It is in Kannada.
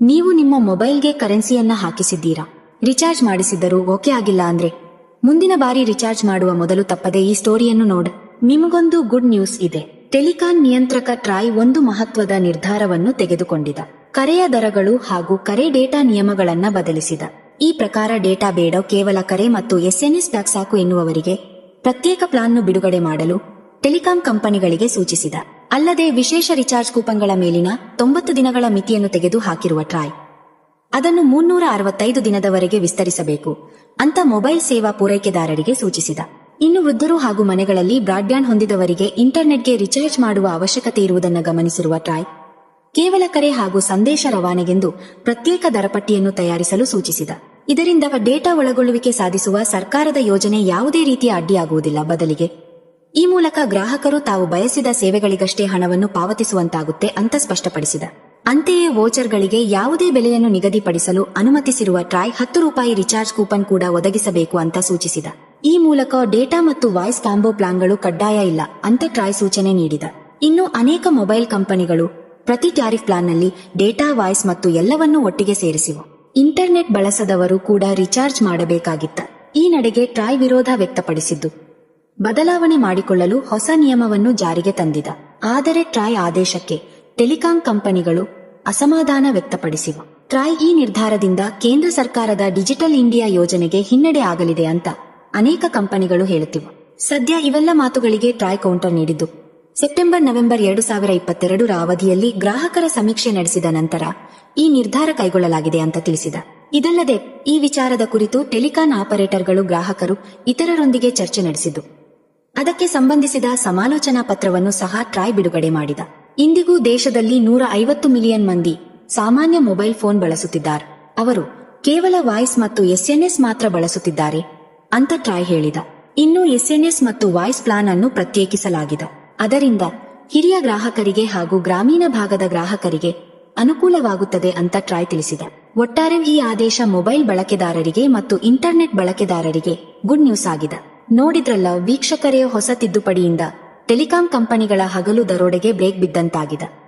ನೀವು ನಿಮ್ಮ ಮೊಬೈಲ್ಗೆ ಕರೆನ್ಸಿಯನ್ನ ಹಾಕಿಸಿದ್ದೀರಾ? ರಿಚಾರ್ಜ್ ಮಾಡಿಸಿದ್ದರೂ ಓಕೆ ಆಗಿಲ್ಲ ಅಂದ್ರೆ? ಮುಂದಿನ ಬಾರಿ ರಿಚಾರ್ಜ್ ಮಾಡುವ ಮೊದಲು ತಪ್ಪದೆ ಈ ಸ್ಟೋರಿಯನ್ನು ನೋಡ್. ನಿಮಗೊಂದು ಗುಡ್ ನ್ಯೂಸ್ ಇದೆ. ಟೆಲಿಕಾನ್ ನಿಯಂತ್ರಕ ಟ್ರಾಯ್ ಒಂದು ಮಹತ್ವದ ನಿರ್ಧಾರವನ್ನು ತೆಗೆದುಕೊಂಡಿದ. ಕರೆಯ ದರಗಳು ಹಾಗೂ ಕರೆ ಡೇಟಾ ನಿಯಮಗಳನ್ನ ಬದಲಿಸಿದ. ಈ ಪ್ರಕಾರ ಡೇಟಾ ಬೇಡ ಕೇವಲ ಕರೆ ಮತ್ತು ಎಸ್ಎನ್ಎಸ್ ಪ್ಯಾಕ್ ಸಾಕು ಎನ್ನುವವರಿಗೆ ಪ್ರತ್ಯೇಕ ಪ್ಲಾನ್ ಬಿಡುಗಡೆ ಮಾಡಲು ಟೆಲಿಕಾಂ ಕಂಪನಿಗಳಿಗೆ ಸೂಚಿಸಿದ. ಅಲ್ಲದೆ ವಿಶೇಷ ರಿಚಾರ್ಜ್ ಕೂಪನ್ಗಳ ಮೇಲಿನ ತೊಂಬತ್ತು ದಿನಗಳ ಮಿತಿಯನ್ನು ತೆಗೆದು ಹಾಕಿರುವ ಟ್ರಾಯ್. ಅದನ್ನು ಮುನ್ನೂರ ಅರವತ್ತೈದು ದಿನದವರೆಗೆ ವಿಸ್ತರಿಸಬೇಕು ಅಂತ ಮೊಬೈಲ್ ಸೇವಾ ಪೂರೈಕೆದಾರರಿಗೆ ಸೂಚಿಸಿದ. ಇನ್ನು ವೃದ್ಧರು ಹಾಗೂ ಮನೆಗಳಲ್ಲಿ ಬ್ರಾಡ್ಬ್ಯಾಂಡ್ ಹೊಂದಿದವರಿಗೆ ಇಂಟರ್ನೆಟ್ಗೆ ರಿಚಾರ್ಜ್ ಮಾಡುವ ಅವಶ್ಯಕತೆ ಇರುವುದನ್ನು ಗಮನಿಸಿರುವ ಟ್ರಾಯ್, ಕೇವಲ ಕರೆ ಹಾಗೂ ಸಂದೇಶ ರವಾನೆಗೆಂದು ಪ್ರತ್ಯೇಕ ದರಪಟ್ಟಿಯನ್ನು ತಯಾರಿಸಲು ಸೂಚಿಸಿದ. ಇದರಿಂದ ಡೇಟಾ ಒಳಗೊಳ್ಳುವಿಕೆ ಸಾಧಿಸುವ ಸರ್ಕಾರದ ಯೋಜನೆ ಯಾವುದೇ ರೀತಿಯ ಅಡ್ಡಿಯಾಗುವುದಿಲ್ಲ. ಬದಲಿಗೆ ಈ ಮೂಲಕ ಗ್ರಾಹಕರು ತಾವು ಬಯಸಿದ ಸೇವೆಗಳಿಗಷ್ಟೇ ಹಣವನ್ನು ಪಾವತಿಸುವಂತಾಗುತ್ತೆ ಅಂತ ಸ್ಪಷ್ಟಪಡಿಸಿದ. ಅಂತೆಯೇ ವೋಚರ್ಗಳಿಗೆ ಯಾವುದೇ ಬೆಲೆಯನ್ನು ನಿಗದಿಪಡಿಸಲು ಅನುಮತಿಸಿರುವ ಟ್ರಾಯ್ ಹತ್ತು ರೂಪಾಯಿ ರಿಚಾರ್ಜ್ ಕೂಪನ್ ಕೂಡ ಒದಗಿಸಬೇಕು ಅಂತ ಸೂಚಿಸಿದ. ಈ ಮೂಲಕ ಡೇಟಾ ಮತ್ತು ವಾಯ್ಸ್ ಕಾಂಬೋ ಪ್ಲಾನ್ಗಳು ಕಡ್ಡಾಯ ಇಲ್ಲ ಅಂತ ಟ್ರಾಯ್ ಸೂಚನೆ ನೀಡಿದ. ಇನ್ನು ಅನೇಕ ಮೊಬೈಲ್ ಕಂಪನಿಗಳು ಪ್ರತಿ ಟ್ಯಾರಿಫ್ ಪ್ಲಾನ್ನಲ್ಲಿ ಡೇಟಾ, ವಾಯ್ಸ್ ಮತ್ತು ಎಲ್ಲವನ್ನೂ ಒಟ್ಟಿಗೆ ಸೇರಿಸಿವು. ಇಂಟರ್ನೆಟ್ ಬಳಸದವರು ಕೂಡ ರಿಚಾರ್ಜ್ ಮಾಡಬೇಕಾಗಿತ್ತ. ಈ ನಡೆಗೆ ಟ್ರಾಯ್ ವಿರೋಧ ವ್ಯಕ್ತಪಡಿಸಿದ್ದು. ಬದಲಾವಣೆ ಮಾಡಿಕೊಳ್ಳಲು ಹೊಸ ನಿಯಮವನ್ನು ಜಾರಿಗೆ ತಂದಿದ. ಆದರೆ ಟ್ರಾಯ್ ಆದೇಶಕ್ಕೆ ಟೆಲಿಕಾಂ ಕಂಪನಿಗಳು ಅಸಮಾಧಾನ ವ್ಯಕ್ತಪಡಿಸಿವೆ. ಟ್ರಾಯ್ ಈ ನಿರ್ಧಾರದಿಂದ ಕೇಂದ್ರ ಸರ್ಕಾರದ ಡಿಜಿಟಲ್ ಇಂಡಿಯಾ ಯೋಜನೆಗೆ ಹಿನ್ನಡೆ ಆಗಲಿದೆ ಅಂತ ಅನೇಕ ಕಂಪನಿಗಳು ಹೇಳುತ್ತಿವೆ. ಸದ್ಯ ಇವೆಲ್ಲ ಮಾತುಗಳಿಗೆ ಟ್ರಾಯ್ ಕೌಂಟರ್ ನೀಡಿದ್ದು, ಸೆಪ್ಟೆಂಬರ್ ನವೆಂಬರ್ ಎರಡು ಸಾವಿರ ಇಪ್ಪತ್ತೆರಡರ ಅವಧಿಯಲ್ಲಿ ಗ್ರಾಹಕರ ಸಮೀಕ್ಷೆ ನಡೆಸಿದ ನಂತರ ಈ ನಿರ್ಧಾರ ಕೈಗೊಳ್ಳಲಾಗಿದೆ ಅಂತ ತಿಳಿಸಿದ. ಇದಲ್ಲದೆ ಈ ವಿಚಾರದ ಕುರಿತು ಟೆಲಿಕಾಂ ಆಪರೇಟರ್ಗಳು ಗ್ರಾಹಕರು ಇತರರೊಂದಿಗೆ ಚರ್ಚೆ ನಡೆಸಿದ್ದು ಅದಕ್ಕೆ ಸಂಬಂಧಿಸಿದ ಸಮಾಲೋಚನಾ ಪತ್ರವನ್ನು ಸಹ ಟ್ರಾಯ್ ಬಿಡುಗಡೆ ಮಾಡಿದ. ಇಂದಿಗೂ ದೇಶದಲ್ಲಿ ನೂರ ಐವತ್ತು ಮಿಲಿಯನ್ ಮಂದಿ ಸಾಮಾನ್ಯ ಮೊಬೈಲ್ ಫೋನ್ ಬಳಸುತ್ತಿದ್ದಾರೆ. ಅವರು ಕೇವಲ ವಾಯ್ಸ್ ಮತ್ತು ಎಸ್ಎನ್ಎಸ್ ಮಾತ್ರ ಬಳಸುತ್ತಿದ್ದಾರೆ ಅಂತ ಟ್ರಾಯ್ ಹೇಳಿದ. ಇನ್ನು ಎಸ್ಎನ್ಎಸ್ ಮತ್ತು ವಾಯ್ಸ್ ಪ್ಲಾನ್ ಅನ್ನು ಪ್ರತ್ಯೇಕಿಸಲಾಗಿದೆ. ಅದರಿಂದ ಹಿರಿಯ ಗ್ರಾಹಕರಿಗೆ ಹಾಗೂ ಗ್ರಾಮೀಣ ಭಾಗದ ಗ್ರಾಹಕರಿಗೆ ಅನುಕೂಲವಾಗುತ್ತದೆ ಅಂತ ಟ್ರಾಯ್ ತಿಳಿಸಿದೆ. ಒಟ್ಟಾರೆ ಈ ಆದೇಶ ಮೊಬೈಲ್ ಬಳಕೆದಾರರಿಗೆ ಮತ್ತು ಇಂಟರ್ನೆಟ್ ಬಳಕೆದಾರರಿಗೆ ಗುಡ್ ನ್ಯೂಸ್ ಆಗಿದೆ. ನೋಡಿದ್ರಲ್ಲ ವೀಕ್ಷಕರೇ ಹೊಸ ತಿದ್ದುಪಡಿಯಿಂದ ಟೆಲಿಕಾಂ ಕಂಪನಿಗಳ ಹಗಲು ದರೋಡೆಗೆ ಬ್ರೇಕ್ ಬಿದ್ದಂತಾಗಿದೆ.